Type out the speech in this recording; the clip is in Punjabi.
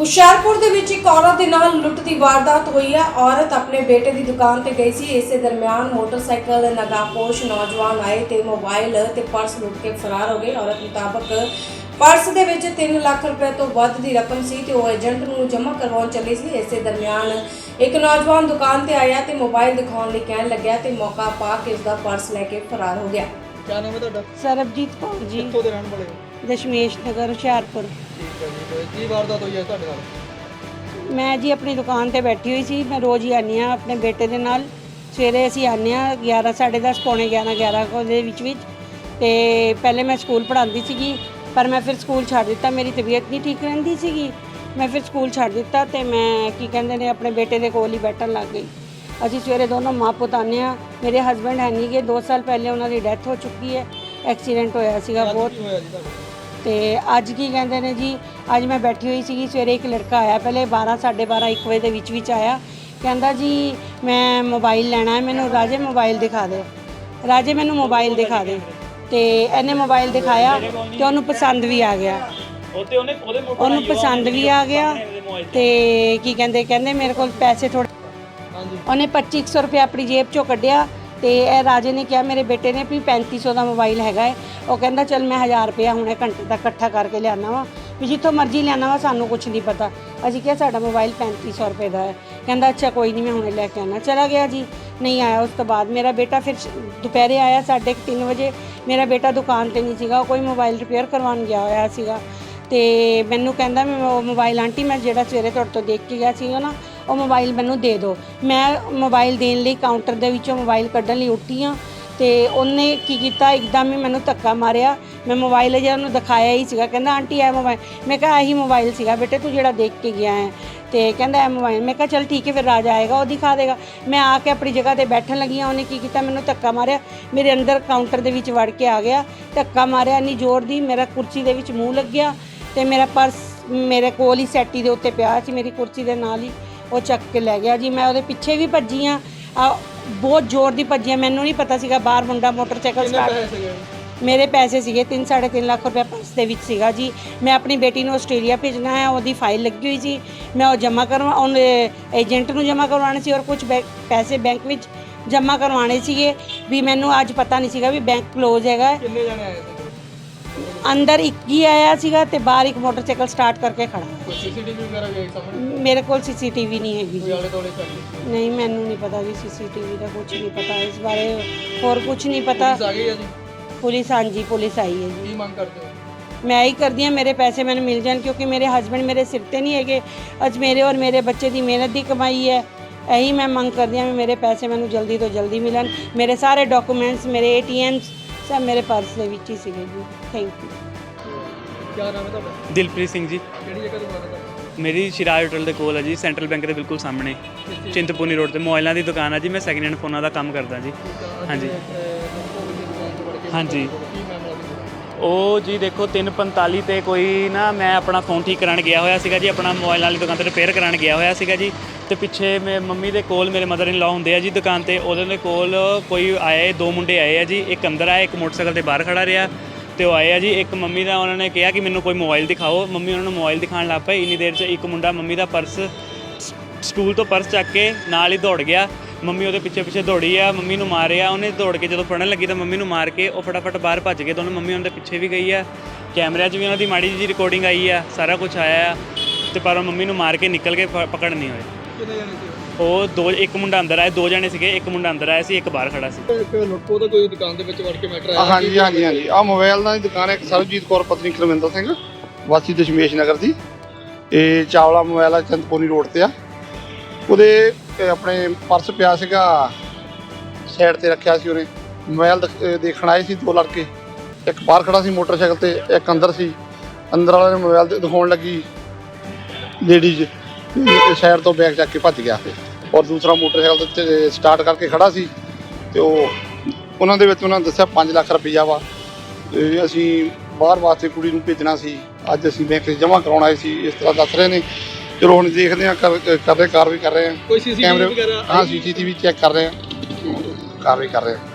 ਹੁਸ਼ਿਆਰਪੁਰ ਦੇ ਵਿੱਚ ਇੱਕ ਔਰਤ ਦੇ ਨਾਲ ਲੁੱਟ ਦੀ ਵਾਰਦਾਤ ਹੋਈ ਹੈ। ਔਰਤ ਆਪਣੇ ਬੇਟੇ ਦੀ ਦੁਕਾਨ ਤੇ ਗਈ ਸੀ। ਇਸੇ ਦਰਮਿਆਨ ਮੋਟਰਸਾਈਕਲ ਨਗਾਪੋਸ਼ ਨੌਜਵਾਨ ਆਏ ਤੇ ਮੋਬਾਈਲ ਤੇ ਪਰਸ ਲੁੱਟ ਕੇ ਫਰਾਰ ਹੋ ਗਏ। ਔਰਤ ਮੁਤਾਬਕ ਪਰਸ ਦੇ ਵਿੱਚ 3 ਲੱਖ ਰੁਪਏ ਤੋਂ ਵੱਧ ਦੀ ਰਕਮ ਸੀ ਤੇ ਉਹ ਏਜੰਟ ਨੂੰ ਜਮ੍ਹਾਂ ਕਰਵਾਉਣ ਚੱਲੀ ਸੀ। ਇਸੇ ਦਰਮਿਆਨ ਇੱਕ ਨੌਜਵਾਨ ਦੁਕਾਨ ਤੇ ਆਇਆ ਤੇ ਮੋਬਾਈਲ ਦਿਖਾਉਣ ਲਈ ਕਹਿਣ ਲੱਗਿਆ ਤੇ ਮੌਕਾ ਪਾ ਕੇ ਉਸ ਦਾ ਪਰਸ ਲੈ ਕੇ ਫਰਾਰ ਹੋ ਗਿਆ। ਕਿਆ ਨਾਮ ਹੈ ਤੁਹਾਡਾ? ਸਰਬਜੀਤ ਕੌਰ ਜੀ। ਕਿੱਥੋਂ ਦੇ ਰਹਿਣ ਵਾਲੇ ਹੋ? ਦਸ਼ਮੇਸ਼ ਨਗਰ ਹੁਸ਼ਿਆਰਪੁਰ। ਠੀਕ ਹੈ ਜੀ ਤੇ ਕੀ ਵਾਰਦਾਤ ਹੋਈ ਹੈ ਤੁਹਾਡੇ ਨਾਲ? ਮੈਂ ਜੀ ਆਪਣੀ ਦੁਕਾਨ ਤੇ ਬੈਠੀ ਹੋਈ ਸੀ ਮੈਂ ਰੋਜ਼ ਹੀ ਆਉਂਦੀ ਹਾਂ ਆਪਣੇ ਬੇਟੇ ਦੇ ਨਾਲ। ਸਵੇਰੇ ਅਸੀਂ ਆਉਂਦੇ ਹਾਂ 11 10:30 ਪੌਣੇ 11 11 ਕੁ ਦੇ ਵਿੱਚ ਵਿੱਚ। ਤੇ ਪਹਿਲੇ ਮੈਂ ਸਕੂਲ ਪੜ੍ਹਾਉਂਦੀ ਸੀਗੀ ਪਰ ਮੈਂ ਫਿਰ ਸਕੂਲ ਛੱਡ ਦਿੱਤਾ ਮੇਰੀ ਤਬੀਅਤ ਨਹੀਂ ਠੀਕ ਰਹਿੰਦੀ ਸੀਗੀ। ਮੈਂ ਫਿਰ ਸਕੂਲ ਛੱਡ ਦਿੱਤਾ ਤੇ ਮੈਂ ਕੀ ਕਹਿੰਦੇ ਨੇ ਆਪਣੇ ਬੇਟੇ ਦੇ ਕੋਲ ਹੀ ਬੈਠਣ ਲੱਗ ਗਈ। ਅਸੀਂ ਸਵੇਰੇ ਦੋਨੋਂ ਮਾਂ ਪੁੱਤ ਆਉਂਦੇ ਹਾਂ। ਮੇਰੇ ਹਸਬੰਡ ਹੈ ਨਹੀਂ ਗੇ 2 ਸਾਲ ਪਹਿਲੇ ਉਹਨਾਂ ਦੀ ਡੈਥ ਹੋ ਚੁੱਕੀ ਹੈ। ਐਕਸੀਡੈਂਟ ਹੋਇਆ ਸੀਗਾ ਬਹੁਤ। ਹੋਇਆ ਜੀ ਤੇ ਅੱਜ ਕੀ ਕਹਿੰਦੇ ਨੇ ਜੀ ਅੱਜ ਮੈਂ ਬੈਠੀ ਹੋਈ ਸੀਗੀ ਸਵੇਰੇ ਇੱਕ ਲੜਕਾ ਆਇਆ ਪਹਿਲੇ 12 12:30 1 ਵਜੇ ਦੇ ਵਿੱਚ ਵਿੱਚ ਆਇਆ। ਕਹਿੰਦਾ ਜੀ ਮੈਂ ਮੋਬਾਈਲ ਲੈਣਾ ਹੈ ਮੈਨੂੰ ਰਾਜੇ ਮੋਬਾਈਲ ਦਿਖਾ ਦੇ। ਰਾਜੇ ਮੈਨੂੰ ਮੋਬਾਈਲ ਦਿਖਾ ਦੇ। ਤੇ ਇਹਨੇ ਮੋਬਾਈਲ ਦਿਖਾਇਆ ਤੇ ਉਹਨੂੰ ਪਸੰਦ ਵੀ ਆ ਗਿਆ। ਉਹਤੇ ਉਹਨੇ ਉਹਦੇ ਮੋਟਰ ਉਹਨੂੰ ਪਸੰਦ ਵੀ ਆ ਗਿਆ। ਤੇ। ਕੀ ਕਹਿੰਦੇ ਕਹਿੰਦੇ ਮੇਰੇ ਕੋਲ ਪੈਸੇ ਥੋੜੇ ਉਹਨੇ 2500 ਰੁਪਏ ਆਪਣੀ ਜੇਬ ਚੋਂ ਕੱਢਿਆ। ਤੇ ਇਹ ਰਾਜੇ ਨੇ ਕਿਹਾ, ਮੇਰੇ ਬੇਟੇ ਨੇ ਵੀ 3500 ਦਾ ਮੋਬਾਈਲ ਹੈਗਾ ਹੈ। ਉਹ ਕਹਿੰਦਾ, ਚਲ ਮੈਂ 1000 ਰੁਪਇਆ ਹੁਣੇ ਘੰਟੇ ਤੱਕ ਇਕੱਠਾ ਕਰਕੇ ਲਿਆਣਾ ਵਾ। ਵੀ ਜਿੱਥੋਂ ਮਰਜ਼ੀ ਲਿਆਣਾ ਵਾ, ਸਾਨੂੰ ਕੁਝ ਨਹੀਂ ਪਤਾ। ਅਸੀਂ ਕਿਹਾ, ਸਾਡਾ ਮੋਬਾਈਲ 3500 ਰੁਪਏ ਦਾ ਹੈ। ਕਹਿੰਦਾ, ਅੱਛਾ, ਕੋਈ ਨਹੀਂ, ਮੈਂ ਹੁਣੇ ਲੈ ਕੇ ਆਣਾ ਚਲਾ ਗਿਆ ਜੀ। ਨਹੀਂ ਆਇਆ, ਉਸ ਤੋਂ ਬਾਅਦ ਮੇਰਾ ਬੇਟਾ ਫਿਰ ਦੁਪਹਿਰੇ ਆਇਆ, ਸਾਢੇ ਕੁ ਤਿੰਨ ਵਜੇ। ਮੇਰਾ ਬੇਟਾ ਦੁਕਾਨ ਤੇ ਨਹੀਂ ਸੀਗਾ, ਉਹ ਕੋਈ ਮੋਬਾਈਲ ਰਿਪੇਅਰ ਕਰਵਾਉਣ ਗਿਆ ਹੋਇਆ ਸੀਗਾ। ਤੇ ਮੈਨੂੰ ਕਹਿੰਦਾ, ਮੈਂ ਉਹ ਮੋਬਾਈਲ ਆਂਟੀ, ਮੈਂ ਜਿਹੜਾ ਸਵੇਰੇ ਤੁਹਾਡੇ ਤੋਂ ਦੇਖ ਕੇ ਗਿਆ ਸੀਗਾ ਨਾ ਉਹ ਮੋਬਾਈਲ ਮੈਨੂੰ ਦੇ ਦਿਓ। ਮੈਂ ਮੋਬਾਈਲ ਦੇਣ ਲਈ ਕਾਊਂਟਰ ਦੇ ਵਿੱਚੋਂ ਮੋਬਾਈਲ ਕੱਢਣ ਲਈ ਉੱਠੀ ਹਾਂ ਤੇ ਉਹਨੇ ਕੀ ਕੀਤਾ? ਇੱਕਦਮ ਹੀ ਮੈਨੂੰ ਧੱਕਾ ਮਾਰਿਆ। ਮੈਂ ਮੋਬਾਈਲ ਜਿਹੜਾ ਉਹਨੂੰ ਦਿਖਾਇਆ ਹੀ ਸੀਗਾ। ਕਹਿੰਦਾ, ਆਂਟੀ, ਇਹ ਮੋਬਾਈਲ ਮੈਂ ਕਿਹਾ ਇਹੀ ਮੋਬਾਈਲ ਸੀਗਾ ਬੇਟੇ, ਤੂੰ ਜਿਹੜਾ ਦੇਖ ਕੇ ਗਿਆ ਹੈ। ਤੇ ਕਹਿੰਦਾ, ਇਹ ਮੋਬਾਈਲ ਮੈਂ ਕਿਹਾ, ਚਲ ਠੀਕ ਹੈ, ਫਿਰ ਰਾਜ ਆਏਗਾ, ਉਹ ਦਿਖਾ ਦੇਗਾ। ਮੈਂ ਆ ਕੇ ਆਪਣੀ ਜਗ੍ਹਾ ਤੇ ਬੈਠਣ ਲੱਗੀ ਹਾਂ। ਉਹਨੇ ਕੀ ਕੀਤਾ? ਮੈਨੂੰ ਧੱਕਾ ਮਾਰਿਆ। ਮੇਰੇ ਅੰਦਰ ਕਾਊਂਟਰ ਦੇ ਵਿੱਚ ਵੜ ਕੇ ਆ ਗਿਆ। ਧੱਕਾ ਮਾਰਿਆ, ਇੰਨੀ ਜ਼ੋਰ ਦੀ ਮੇਰਾ ਕੁਰਸੀ ਦੇ ਵਿੱਚ ਮੂੰਹ ਲੱਗਿਆ ਤੇ ਮੇਰਾ ਪਰਸ ਮੇਰੇ ਕੋਲ ਹੀ ਸੈਟੀ ਦੇ ਉੱਤੇ ਪਿਆ ਸੀ। ਮੇਰੀ ਕੁਰਸੀ ਦੇ ਨਾਲ ਹੀ ਉਹ ਚੱਕ ਕੇ ਲੈ ਗਿਆ ਜੀ ਮੈਂ ਉਹਦੇ ਪਿੱਛੇ ਵੀ ਭੱਜੀ ਆ। ਬਹੁਤ ਜ਼ੋਰ ਦੀ ਭੱਜੀ ਹਾਂ ਮੈਨੂੰ ਨਹੀਂ ਪਤਾ ਸੀਗਾ ਬਾਹਰ ਮੁੰਡਾ ਮੋਟਰਸਾਈਕਲ ਸਟਾਰਟ ਮੇਰੇ ਪੈਸੇ ਸੀਗੇ 3 3.5 ਲੱਖ ਰੁਪਏ ਪਰਸ ਦੇ ਵਿੱਚ ਸੀਗਾ ਜੀ। ਮੈਂ ਆਪਣੀ ਬੇਟੀ ਨੂੰ ਆਸਟ੍ਰੇਲੀਆ ਭੇਜਣਾ ਹੈ ਉਹਦੀ ਫਾਈਲ ਲੱਗੀ ਹੋਈ ਸੀ। ਮੈਂ ਉਹ ਜਮ੍ਹਾਂ ਕਰਵਾ ਉਹਨੇ ਏਜੰਟ ਨੂੰ ਜਮ੍ਹਾਂ ਕਰਵਾਉਣੇ ਸੀ ਔਰ ਕੁਝ ਪੈਸੇ ਬੈਂਕ ਵਿੱਚ ਜਮ੍ਹਾਂ ਕਰਵਾਉਣੇ ਸੀਗੇ। ਵੀ ਮੈਨੂੰ ਅੱਜ ਪਤਾ ਨਹੀਂ ਸੀਗਾ ਵੀ ਬੈਂਕ ਕਲੋਜ਼ ਹੈਗਾ। ਕਿੰਨੇ ਜਣੇ ਆਏ? ਅੰਦਰ ਇੱਕ ਹੀ ਆਇਆ ਸੀਗਾ ਤੇ ਬਾਹਰ ਇੱਕ ਮੋਟਰਸਾਈਕਲ ਸਟਾਰਟ ਕਰਕੇ ਖੜਾ। ਕੋਈ ਸੀਸੀਟੀਵੀ ਵਗੈਰਾ ਵੀ ਸਾਹਮਣੇ? ਮੇਰੇ ਕੋਲ ਸੀਸੀਟੀਵੀ ਨਹੀਂ ਹੈਗੀ ਕੋਈ ਜੀ। ਆਲੇ ਦੋਲੇ ਚੱਲੀ ਨਹੀਂ? ਮੈਨੂੰ ਨਹੀਂ ਪਤਾ ਜੀ ਸੀਸੀਟੀਵੀ ਦਾ ਕੁਝ ਨਹੀਂ ਪਤਾ। ਇਸ ਬਾਰੇ ਹੋਰ ਕੁਝ ਨਹੀਂ ਪਤਾ। ਪੁਲਿਸ ਆ ਹੈ ਜੀ? ਪੁਲਿਸ ਹਾਂਜੀ ਪੁਲਿਸ ਆਈ ਹੈ ਜੀ। ਕੀ ਮੰਗ ਕਰਦੇ ਹੋ? ਮੈਂ ਹੀ ਕਰਦੀ ਹਾਂ ਮੇਰੇ ਪੈਸੇ ਮੈਨੂੰ ਮਿਲ ਜਾਣ ਕਿਉਂਕਿ ਮੇਰੇ ਹਸਬੰਡ ਮੇਰੇ ਸਿਰ ਤੇ ਨਹੀਂ ਹੈਗੇ। ਅੱਜ ਮੇਰੇ ਔਰ ਮੇਰੇ ਬੱਚੇ ਦੀ ਮਿਹਨਤ ਦੀ ਕਮਾਈ ਹੈ। ਇਹੀ ਮੈਂ ਮੰਗ ਕਰਦੀ ਹਾਂ ਵੀ ਮੇਰੇ ਪੈਸੇ ਮੈਨੂੰ ਜਲਦੀ ਤੋਂ ਜਲਦੀ ਮਿਲਣ। ਮੇਰੇ ਸਾਰੇ ਡਾਕੂਮੈਂਟਸ ਮੇਰੇ ਏਟੀਐਮਸ ਸਭ ਮੇਰੇ ਪਰਸ ਦੇ ਵਿੱਚ ਹੀ ਸੀਗੇ ਜੀ। ਥੈਂਕ ਯੂ ਕਿਆ ਨਾਮ ਹੈ ਤੁਹਾਡਾ? ਦਿਲਪ੍ਰੀਤ ਸਿੰਘ ਜੀ। ਕਿਹੜੀ ਜਗ੍ਹਾ ਦੁਕਾਨ ਹੈ ਤੁਹਾਡੀ? ਮੇਰੀ ਸ਼ਿਰਾਜ ਹੋਟਲ ਦੇ ਕੋਲ ਹੈ ਜੀ ਸੈਂਟਰਲ ਬੈਂਕ ਦੇ ਬਿਲਕੁਲ ਸਾਹਮਣੇ। ਚਿੰਤਪੂਰਨੀ ਰੋਡ ਤੇ ਮੋਬਾਈਲਾਂ ਦੀ ਦੁਕਾਨ ਹੈ ਜੀ ਮੈਂ ਸੈਕਿੰਡ ਹੈਂਡ ਫੋਨਾਂ ਦਾ ਕੰਮ ਕਰਦਾ ਜੀ। ਹਾਂਜੀ। ਹਾਂਜੀ। ਉਹ ਜੀ ਦੇਖੋ 345 ਤੇ ਕੋਈ ਨਾ ਮੈਂ ਆਪਣਾ ਫੋਨ ਠੀਕ ਕਰਾਉਣ ਗਿਆ ਹੋਇਆ ਸੀਗਾ ਜੀ ਆਪਣਾ ਮੋਬਾਈਲ ਵਾਲੀ ਦੁਕਾਨ ਤੇ ਰਿਪੇਅਰ ਕਰਾਉਣ ਗਿਆ ਹੋਇਆ ਸੀਗਾ ਜੀ। ਤੇ ਪਿੱਛੇ ਮੇ ਮੰਮੀ ਦੇ ਕੋਲ ਮੇਰੇ ਮਦਰ ਇਨ ਲਾ ਹੁੰਦੇ ਆ ਜੀ ਦੁਕਾਨ ਤੇ, ਉਹਦੇ ਦੇ ਕੋਲ ਕੋਈ ਆਏ, ਦੋ ਮੁੰਡੇ ਆਏ ਆ ਜੀ, ਇੱਕ ਅੰਦਰ ਆਇਆ ਇੱਕ ਮੋਟਰਸਾਈਕਲ ਤੇ ਬਾਹਰ ਖੜਾ ਰਿਹਾ ਤੇ ਉਹ ਆਏ ਆ ਜੀ, ਇੱਕ ਮੰਮੀ ਦਾ ਉਹਨਾਂ ਨੇ ਕਿਹਾ ਕਿ ਮੈਨੂੰ ਕੋਈ ਮੋਬਾਈਲ ਦਿਖਾਓ, ਮੰਮੀ ਉਹਨਾਂ ਨੂੰ ਮੋਬਾਈਲ ਦਿਖਾਉਣ ਲੱਗ ਪਏ, ਇੰਨੀ ਦੇਰ 'ਚ ਇੱਕ ਮੁੰਡਾ ਮੰਮੀ ਦਾ ਪਰਸ ਸ- ਸਟੂਲ ਤੋਂ ਪਰਸ ਚੱਕ ਕੇ ਨਾਲ ਹੀ ਦੌੜ ਗਿਆ, ਮੰਮੀ ਉਹਦੇ ਪਿੱਛੇ ਪਿੱਛੇ ਦੌੜੀ ਆ, ਮੰਮੀ ਨੂੰ ਮਾਰਿਆ, ਉਹਨੇ ਦੌੜ ਕੇ ਜਦੋਂ ਫੜਨ ਲੱਗੀ ਤਾਂ ਮੰਮੀ ਨੂੰ ਮਾਰ ਕੇ ਉਹ ਫਟਾਫਟ ਬਾਹਰ ਭੱਜ ਗਏ, ਦੋਨੋਂ ਮੰਮੀ ਉਹਨਾਂ ਦੇ ਪਿੱਛੇ ਵੀ ਗਈ ਆ, ਕੈਮਰਿਆਂ 'ਚ ਵੀ ਉਹਨਾਂ ਦੀ ਮਾੜੀ ਜਿਹੀ ਰਿਕਾਰਡਿੰਗ ਆਈ ਆ, ਸਾਰਾ ਕੁਝ ਆਇਆ ਆ, ਤੇ ਪਰ ਉਹ ਮੰਮੀ ਨੂੰ ਮਾਰ ਕੇ ਨਿਕਲ ਕੇ ਫ- ਪਕੜ ਨਹੀਂ ਹੋਏ। ਕਿੰਨੇ ਜਣੇ ਸੀ? ਉਹ ਦੋ ਇੱਕ ਮੁੰਡਾ ਅੰਦਰ ਆਇਆ ਦੋ ਜਣੇ ਸੀਗੇ ਇੱਕ ਮੁੰਡਾ ਅੰਦਰ ਆਇਆ ਸੀ ਇੱਕ ਬਾਹਰ ਖੜਾ ਸੀ। ਇੱਕ ਲੁੱਟੋ ਤਾਂ ਕੋਈ ਦੁਕਾਨ ਦੇ ਵਿੱਚ ਵੜ ਕੇ ਮੈਟਰ ਆ, ਹਾਂਜੀ ਹਾਂਜੀ ਹਾਂਜੀ। ਆ ਮੋਬਾਈਲ ਦੀ ਦੁਕਾਨ ਹੈ ਇੱਕ ਸਰਬਜੀਤ ਕੌਰ ਪਤਨੀ ਕੁਲਵਿੰਦਰ ਸਿੰਘ ਵਾਸੀ ਦਸ਼ਮੇਸ਼ ਨਗਰ ਦੀ। ਇਹ ਚਾਵਲਾ ਮੋਬਾਈਲ ਆ ਚੰਦਪੁਰਨੀ ਰੋਡ ਤੇ ਆ। ਉਹਦੇ ਆਪਣੇ ਪਰਸ ਪਿਆ ਸੀਗਾ ਸਾਈਡ ਤੇ ਰੱਖਿਆ ਸੀ ਉਹਨੇ। ਮੋਬਾਈਲ ਦੇਖਣ ਆਏ ਸੀ ਦੋ ਲੜਕੇ। ਇੱਕ ਬਾਹਰ ਖੜਾ ਸੀ ਮੋਟਰਸਾਈਕਲ ਤੇ ਇੱਕ ਅੰਦਰ ਸੀ। ਅੰਦਰ ਵਾਲੇ ਨੇ ਮੋਬਾਈਲ ਦਿਖਾਉਣ ਲੱਗੀ ਲੇਡੀਜ਼। ਸਾਈਡ ਤੋਂ ਬੈਗ ਚੱਕ ਕੇ ਭੱਜ ਗਿਆ ਔਰ ਦੂਸਰਾ ਮੋਟਰਸਾਈਕਲ ਤੇ ਸਟਾਰਟ ਕਰਕੇ ਖੜਾ ਸੀ ਤੇ ਉਹ ਉਹਨਾਂ ਦੇ ਵਿੱਚ ਉਹਨਾਂ ਨੇ ਦੱਸਿਆ 5 ਲੱਖ ਰੁਪਈਆ ਵਾ। ਤੇ ਅਸੀਂ ਬਾਹਰ ਵਾਸਤੇ ਕੁੜੀ ਨੂੰ ਭੇਜਣਾ ਸੀ। ਅੱਜ ਅਸੀਂ ਬੈਂਕ 'ਚ ਜਮ੍ਹਾਂ ਕਰਾਉਣ ਆਏ ਸੀ। ਇਸ ਤਰ੍ਹਾਂ ਦੱਸ ਰਹੇ ਨੇ। ਚਲੋ ਹੁਣ ਦੇਖਦੇ ਹਾਂ ਕਰ ਕਰ ਰਹੇ ਕਾਰਵਾਈ ਕਰ ਰਹੇ ਹਾਂ। ਕੋਈ ਸੀਸੀਟੀਵੀ ਵਗੈਰਾ ਹਾਂ ਸੀਸੀਟੀਵੀ ਚੈੱਕ ਕਰ ਰਹੇ ਹਾਂ। ਕਾਰਵਾਈ ਕਰ ਰਹੇ ਹਾਂ।